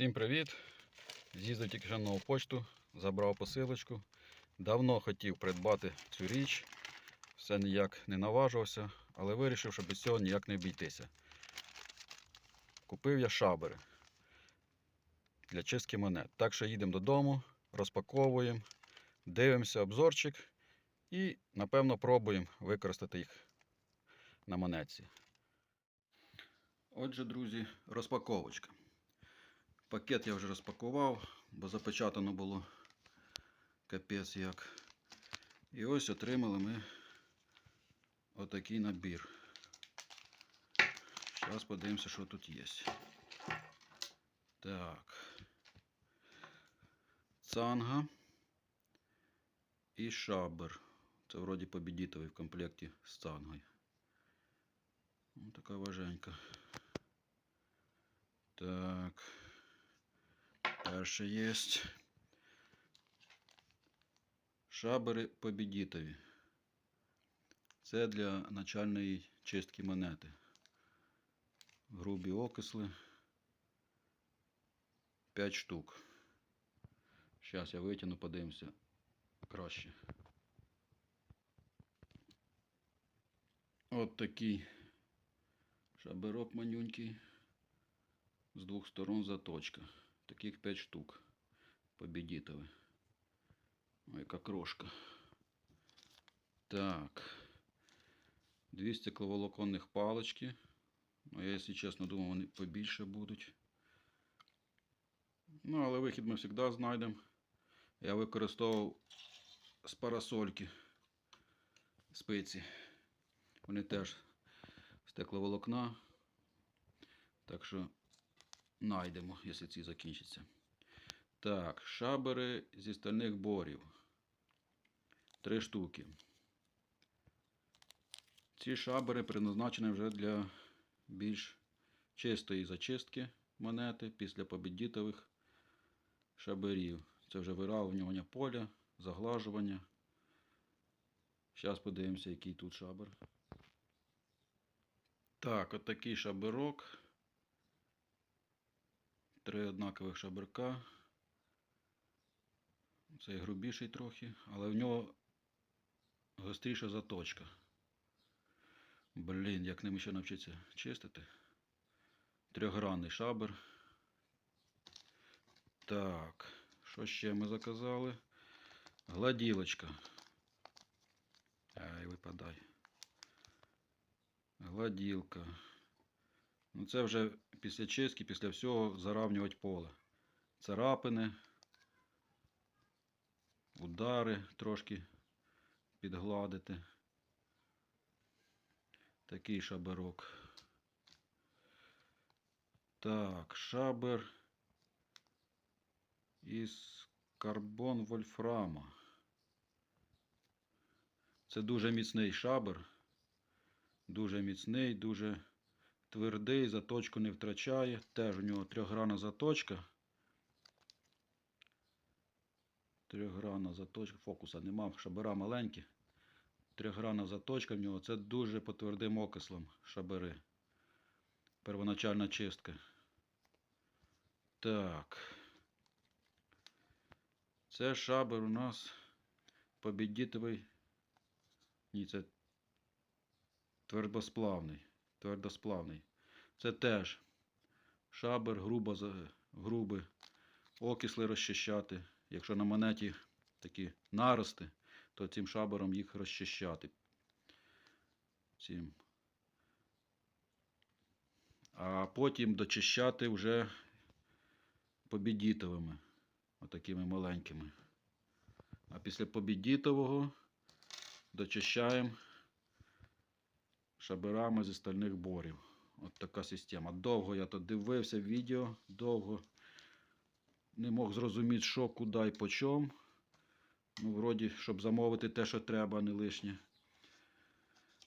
Всім привіт! З'їздив тільки що нову почту, забрав посилочку. Давно хотів придбати цю річ, все ніяк не наважувався, але вирішив, що без цього ніяк не обійтися. Купив я шабери для чистки монет. Так що їдемо додому, розпаковуємо, дивимося обзорчик і, напевно, пробуємо використати їх на монетці. Отже, друзі, розпаковочка. Пакет я вже розпакував, бо запечатано було капець як. І ось отримали ми отакий набір. Зараз подивимося, що тут є. Так. Цанга і шабер. Це вроді побідітовий в комплекті з цангою. Ось така важенька. Так. Перше є. Шабери побідітові. Це для начальної чистки монети. Грубі окисли. 5 штук. Зараз я витягну, подивимося краще. От такий шаберок манюнький. З двох сторон заточка. Таких 5 штук. Победитовы. Ой, яка крошка. Так. Дві стекловолоконних палички. Ну, я, якщо чесно, думав, вони побільше будуть. Ну, але вихід ми завжди знайдемо. Я використовував з парасольки спиці. Вони теж стекловолокна. Так що знайдемо, якщо ці закінчаться. Так, шабери зі стальних борів. Три штуки. Ці шабери предназначені вже для більш чистої зачистки монети після побідітових шаберів. Це вже виравнювання поля, заглажування. Зараз подивимося, який тут шабер. Так, от такий шаберок. Три однакових шаберка. Цей грубіший трохи, але в нього гостріша заточка. Блін, як ним ще навчитися чистити. Трьохгранний шабер. Так, що ще ми заказали? Гладілочка. Ай, випадай. Гладілка. Ну це вже після чистки, після всього заравнювати поле. Царапини, удари трошки підгладити. Такий шаберок. Так, шабер із карбон вольфрама. Це дуже міцний шабер. Дуже міцний, дуже твердий, заточку не втрачає. Теж у нього трьохгранна заточка. Трьохгранна заточка. Фокуса нема, шабера маленькі. Трьохгранна заточка в нього. Це дуже по твердим окислам шабери. Первоначальна чистка. Так. Це шабер у нас побідітовий. Ні, це твердосплавний. Твердосплавний. Це теж шабер, грубо, грубий, окисли розчищати. Якщо на монеті такі нарости, то цим шабером їх розчищати. Цим. А потім дочищати вже побідітовими. Отакими маленькими. А після побідітового дочищаємо шаберами зі стальних борів. От така система. Довго я тут дивився відео, довго не мог зрозуміти, що, куди і по чому. Ну, вроді, щоб замовити те, що треба, не лишнє.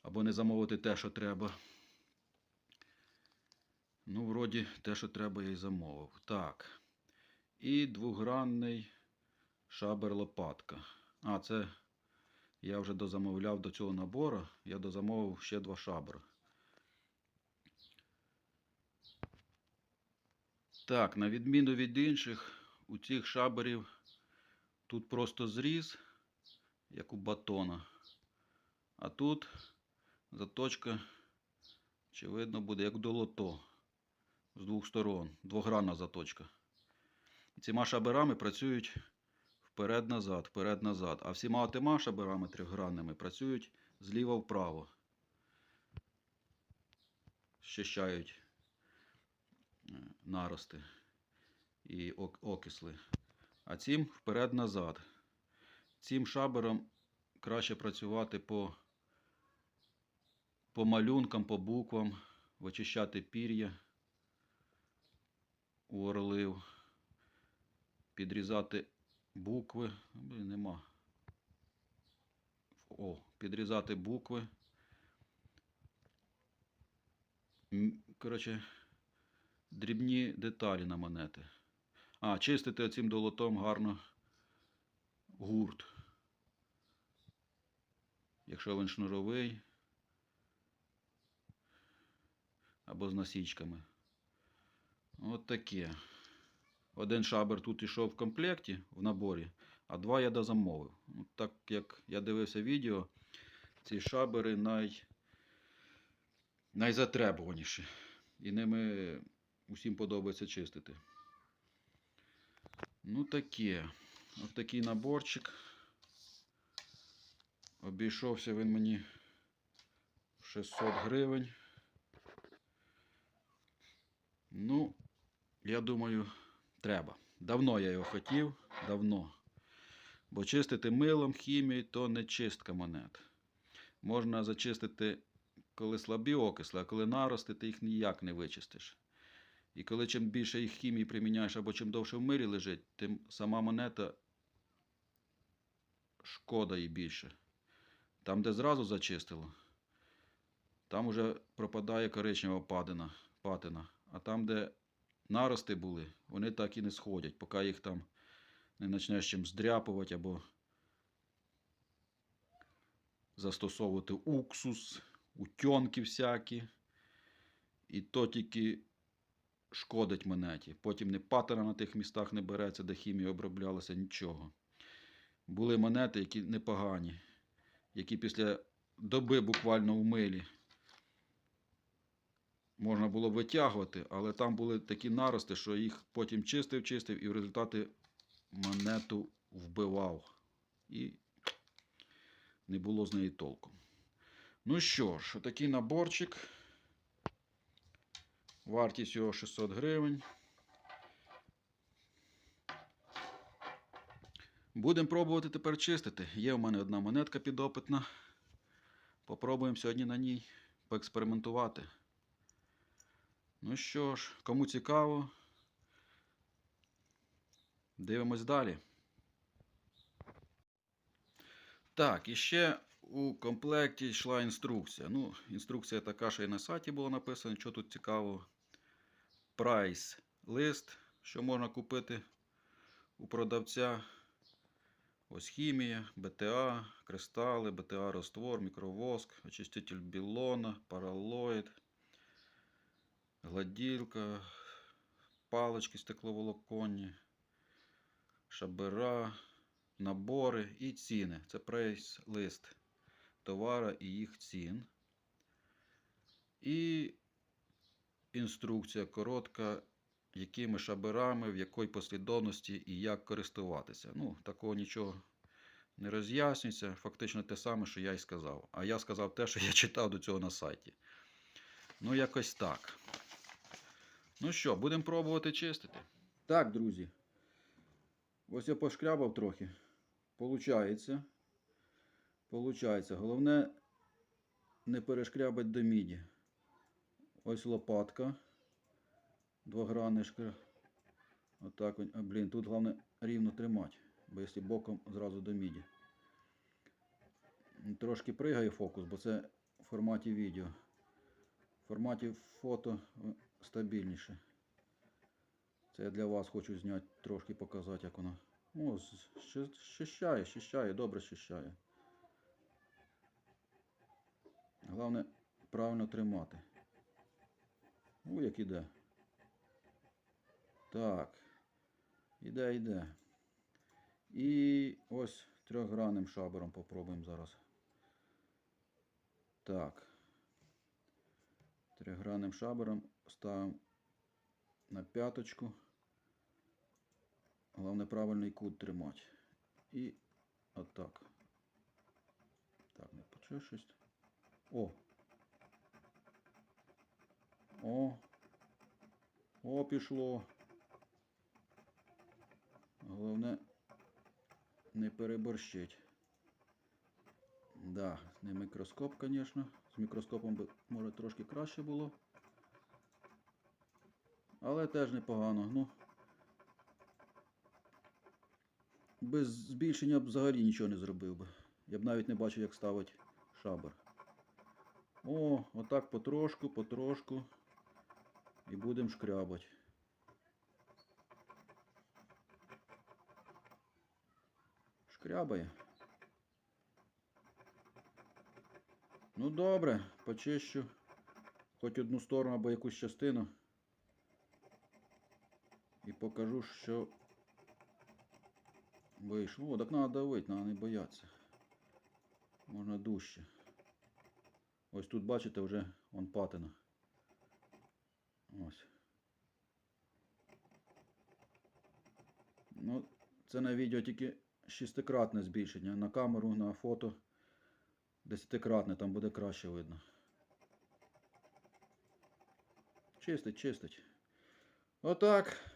Або не замовити те, що треба. Ну, вроді, те, що треба, я і замовив. Так. І двогранний шабер лопатка. А, це я вже дозамовляв до цього набору. Я дозамовив ще два шабри. Так, на відміну від інших, у цих шаберів тут просто зріз, як у батона. А тут заточка, очевидно, буде як долото з двох сторон. Двогранна заточка. І Цими шаберами працюють вперед-назад, вперед-назад. А всіма тима шаберами трьохгранними працюють зліва вправо. Щищають е, нарости і окисли. А цим вперед-назад. Цим шабером краще працювати по, по малюнкам, по буквам, вичищати пір'я у орлив, підрізати букви. Блін, нема. О, підрізати букви. Коротше, дрібні деталі на монети. А, чистити цим долотом гарно гурт. Якщо він шнуровий або з насічками. От таке. Один шабер тут ішов в комплекті в наборі, а два я дозамовив. Так як я дивився відео, ці шабери най... найзатребуваніші. І ними усім подобається чистити. Ну таке. От такий наборчик. Обійшовся він мені в 600 гривень. Ну, я думаю, треба. Давно я його хотів, давно. Бо чистити милом, хімією то не чистка монет. Можна зачистити, коли слабі окисли, а коли нарости, ти їх ніяк не вичистиш. І коли чим більше їх хімії приміняєш, або чим довше в мирі лежить, тим сама монета шкода їй більше. Там, де зразу зачистило, там уже пропадає коричнева падина, патина. А там, де нарости були, вони так і не сходять, поки їх там не почнеш чим здряпувати або застосовувати уксус, утьонки всякі. І то тільки шкодить монеті. Потім не патина на тих містах не береться, де хімія оброблялася, нічого. Були монети, які непогані, які після доби буквально в милі можна було витягувати, але там були такі нарости, що їх потім чистив, чистив і в результаті монету вбивав. І не було з неї толку. Ну що ж, отакий наборчик. Вартість його 600 гривень. Будемо пробувати тепер чистити. Є в мене одна монетка підопитна. Попробуємо сьогодні на ній поекспериментувати. Ну що ж, кому цікаво, дивимось далі. Так, і ще у комплекті йшла інструкція. Ну, інструкція така, що і на сайті було написано, що тут цікаво. Прайс лист, що можна купити у продавця. Ось хімія, БТА, кристали, БТА роствор, мікровоск, очиститель білона, паралоїд, гладілка, палички стекловолоконні, шабера, набори і ціни. Це прайс-лист товара і їх цін. І інструкція коротка, якими шаберами, в якій послідовності і як користуватися. Ну, такого нічого не роз'яснюється. Фактично те саме, що я й сказав. А я сказав те, що я читав до цього на сайті. Ну, якось так. Ну що, будемо пробувати чистити. Так, друзі. Ось я пошкрябав трохи. Получається. Получається. Головне не перешкрябать до міді. Ось лопатка. Двогранишка. Отак. А, блін, тут головне рівно тримати. Бо якщо боком зразу до міді. Трошки пригає фокус, бо це в форматі відео. В форматі фото стабільніше. Це я для вас хочу зняти, трошки показати, як воно. О, щищає, щищає, добре щищає. Головне правильно тримати. У, як іде. Так. Іде, іде. І ось трьохгранним шабером попробуємо зараз. Так. Трьохгранним шабером ставимо на п'яточку. Головне правильний кут тримати. І отак. Так, не почешись. О. О. О, пішло. Головне не переборщить. Да, не мікроскоп, звісно. З мікроскопом би, може трошки краще було. Але теж непогано. Ну, без збільшення б взагалі нічого не зробив би. Я б навіть не бачив, як ставить шабер. О, отак потрошку, потрошку. І будемо шкрябати. Шкрябає. Ну добре, почищу хоч одну сторону або якусь частину. І покажу, що вийшло. О, так треба давити, треба не боятися. Можна дужче. Ось тут, бачите, вже он патина. Ось. Ну, це на відео тільки шестикратне збільшення. На камеру, на фото десятикратне, там буде краще видно. Чистить, чистить. Отак.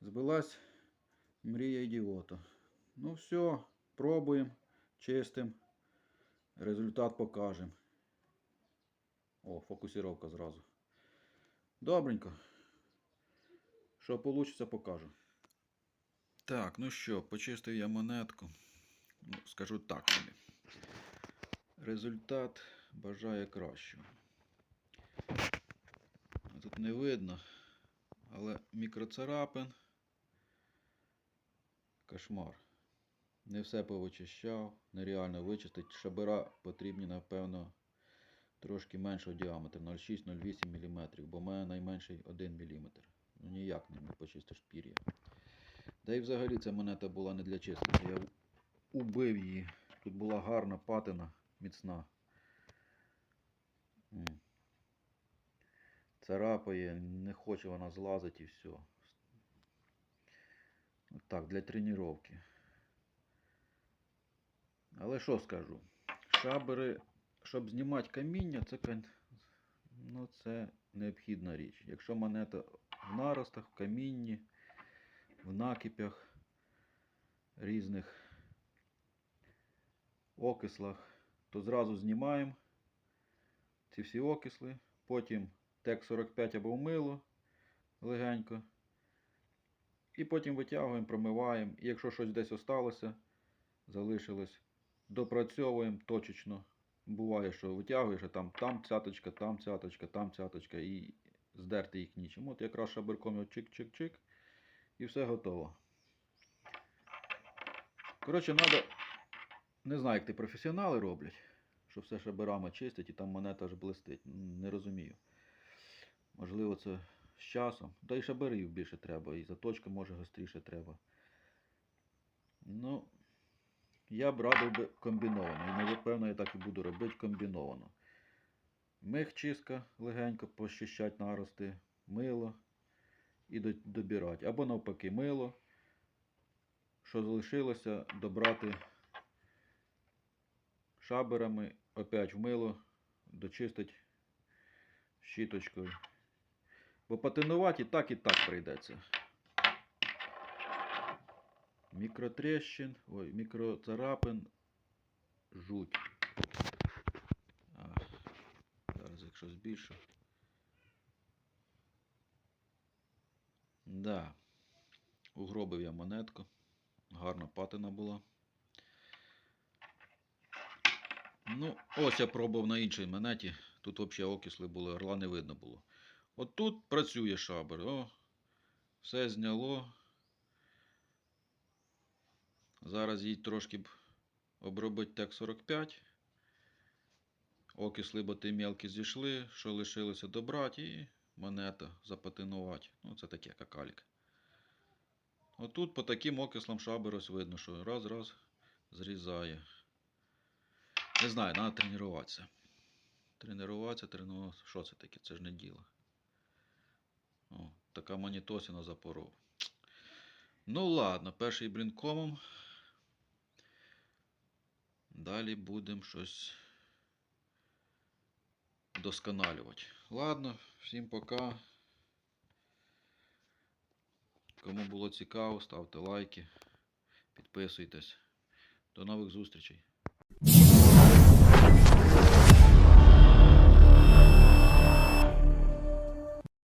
Збилась мрія ідіота. Ну все, пробуємо, чистим. Результат покажемо. О, фокусировка зразу. Добренько. Що вийде, покажу. Так, ну що, почистив я монетку. Ну, скажу так собі. Результат бажає кращого. Тут не видно, але мікроцарапин. Кошмар. Не все повичищав, нереально вичистити. Шабера потрібні, напевно, трошки меншого діаметру 0,6-0,8 мм, бо мене найменший 1 мм. Ну ніяк не почистиш пір'я. Да і взагалі ця монета була не для чистки. Я убив її. Тут була гарна патина, міцна. Царапає, не хоче вона злазити і все. Так, для тренування. Але що скажу? Шабери, щоб знімати каміння, це, ну, це необхідна річ. Якщо монета в наростах, в камінні, в накипях різних окислах, то зразу знімаємо ці всі окисли, потім тек 45 або в мило легенько. І потім витягуємо, промиваємо. І якщо щось десь осталося, залишилось, допрацьовуємо точечно. Буває, що витягуєш, а там, там цяточка, там цяточка, там цяточка, і здерти їх нічим. От якраз шаберком чик-чик-чик, і все готово. Коротше, треба, не знаю, як ти професіонали роблять, що все шаберами чистять і там монета аж блистить. Не розумію. Можливо, це з часом. Та й шаберів більше треба, і заточка може гостріше треба. Ну, я б радив би комбіновано. І напевно я так і буду робити комбіновано. Мехчистка легенько пощищать нарости, мило і до- добирати. Або навпаки, мило. Що залишилося, добрати шаберами, опять в мило, дочистить щіточкою. Бо патинувати і так і так прийдеться. Мікротрещин, ой, мікроцарапин, жуть. А, зараз, якщо збільшу. Да. Угробив я монетку. Гарна патина була. Ну, ось я пробував на іншій монеті. Тут взагалі окисли були, орла не видно було. От тут працює шабер. О, все зняло. Зараз їй трошки б обробити тек 45. Окисли боти мелкі зійшли, що лишилося добрати, і монета запатинувати. Ну, це таке какалік. Отут по таким окислам шабер ось видно, що раз-раз зрізає. Не знаю, треба тренуватися. Тренуватися, тренуватися. Що це таке? Це ж не діло. О, така монітосина запоров. Ну ладно, перший блінкомом. Далі будемо щось досконалювати. Ладно, всім пока. Кому було цікаво, ставте лайки, підписуйтесь. До нових зустрічей.